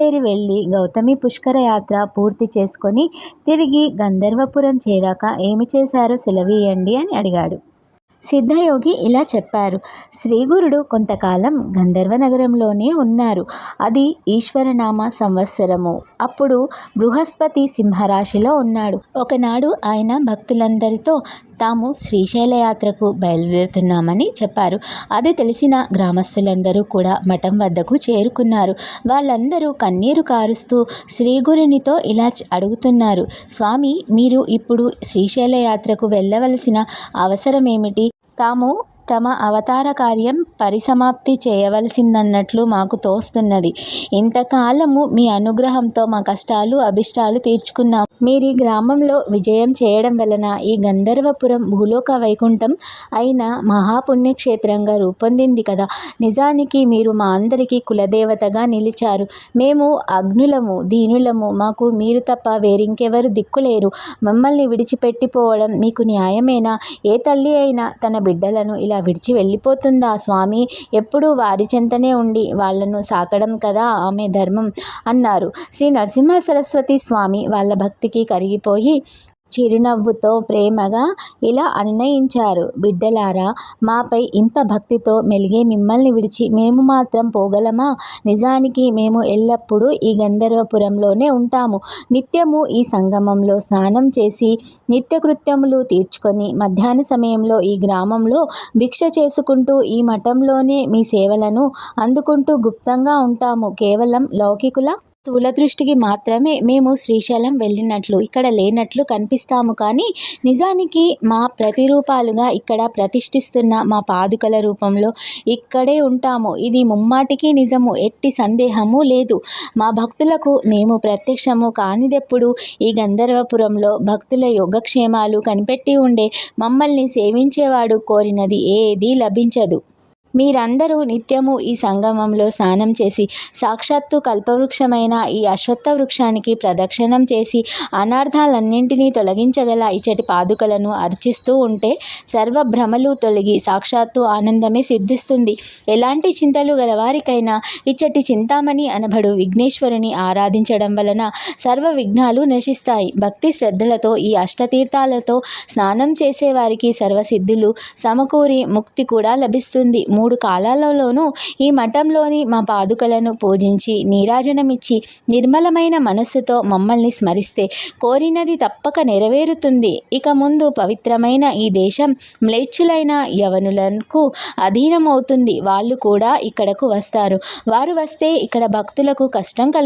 బయలుదేరి వెళ్ళి గౌతమి పుష్కర యాత్ర పూర్తి చేసుకొని తిరిగి గంధర్వపురం చేరాక ఏమి చేశారో సెలవీయండి అని అడిగాడు. సిద్ధయోగి ఇలా చెప్పారు. శ్రీగురుడు కొంతకాలం గంధర్వ నగరంలోనే ఉన్నారు. అది ఈశ్వరనామ సంవత్సరము. అప్పుడు బృహస్పతి సింహరాశిలో ఉన్నాడు. ఒకనాడు ఆయన భక్తులందరితో తాము శ్రీశైలయాత్రకు బయలుదేరుతున్నామని చెప్పారు. అది తెలిసిన గ్రామస్తులందరూ కూడా మఠం వద్దకు చేరుకున్నారు. వాళ్ళందరూ కన్నీరు కారుస్తూ శ్రీగురునితో ఇలా అడుగుతున్నారు. స్వామి మీరు ఇప్పుడు శ్రీశైలయాత్రకు వెళ్ళవలసిన అవసరం ఏమిటి తాము తమ అవతార కార్యం పరిసమాప్తి చేయవలసిందన్నట్లు మాకు తోస్తున్నది. ఇంతకాలము మీ అనుగ్రహంతో మా కష్టాలు, అభిష్టాలు తీర్చుకున్నాం మీరు గ్రామంలో విజయం చేయడం వలన ఈ గంధర్వపురం భూలోక వైకుంఠం అయిన మహాపుణ్యక్షేత్రంగా రూపొందింది కదా! నిజానికి మీరు మా అందరికీ కులదేవతగా నిలిచారు. మేము అగ్నులము దీనులము. మాకు మీరు తప్ప వేరింకెవరు దిక్కులేరు. మమ్మల్ని విడిచిపెట్టిపోవడం మీకు న్యాయమేనా? ఏ తల్లి అయినా తన బిడ్డలను ఇలా విడిచి వెళ్ళిపోతుందా స్వామి ఎప్పుడూ వారి చెంతనే ఉండి వాళ్ళను సాకడం కదా ఆమె ధర్మం అన్నారు. శ్రీ నరసింహ సరస్వతి స్వామి వాళ్ళ భక్తికి కరిగిపోయి చిరునవ్వుతో ప్రేమగా ఇలా అన్నయించారు బిడ్డలారా! మాపై ఇంత భక్తితో మెలిగే మిమ్మల్ని విడిచి మేము మాత్రం పోగలమా? నిజానికి మేము ఎల్లప్పుడూ ఈ గంధర్వపురంలోనే ఉంటాము. నిత్యము ఈ సంగమంలో స్నానం చేసి నిత్యకృత్యములు తీర్చుకొని మధ్యాహ్న సమయంలో ఈ గ్రామంలో భిక్ష చేసుకుంటూ ఈ మఠంలోనే మీ సేవలను అందుకుంటూ గుప్తంగా ఉంటాము. కేవలం లౌకికుల స్థూల దృష్టికి మాత్రమే మేము శ్రీశైలం వెళ్ళినట్లు, ఇక్కడ లేనట్లు కనిపిస్తాము కానీ నిజానికి మా ప్రతిరూపాలుగా ఇక్కడ ప్రతిష్ఠిస్తున్న మా పాదుకల రూపంలో ఇక్కడే ఉంటాము. ఇది ముమ్మాటికి నిజము. ఎట్టి సందేహము లేదు. మా భక్తులకు మేము ప్రత్యక్షము కానిదెప్పుడు? ఈ గంధర్వపురంలో భక్తుల యోగక్షేమాలు కనిపెట్టి ఉండే మమ్మల్ని సేవించేవాడు కోరినది ఏదీ లభించదు. మీరందరూ నిత్యము ఈ సంగమంలో స్నానం చేసి సాక్షాత్తు కల్పవృక్షమైన ఈ అశ్వత్థ వృక్షానికి ప్రదక్షిణం చేసి అనార్థాలన్నింటినీ తొలగించగల ఇచ్చటి పాదుకలను అర్చిస్తూ ఉంటే సర్వ భ్రమలు తొలగి సాక్షాత్తు ఆనందమే సిద్ధిస్తుంది. ఎలాంటి చింతలు గలవారికైనా ఇచ్చటి చింతామణి అనబడు విఘ్నేశ్వరుని ఆరాధించడం వలన సర్వ విఘ్నాలు నశిస్తాయి. భక్తి శ్రద్ధలతో ఈ అష్టతీర్థాలతో స్నానం చేసేవారికి సర్వసిద్ధులు సమకూరి ముక్తి కూడా లభిస్తుంది. మూడు కాలాలలోనూ ఈ మఠంలోని మా పాదుకలను పూజించి నీరాజనమిచ్చి నిర్మలమైన మనస్సుతో మమ్మల్ని స్మరిస్తే కోరినది తప్పక నెరవేరుతుంది. ఇక ముందు పవిత్రమైన ఈ దేశం మ్లేచ్చులైన యవనులకు అధీనమవుతుంది. వాళ్ళు కూడా ఇక్కడకు వస్తారు. వారు వస్తే ఇక్కడ భక్తులకు కష్టం కలుగు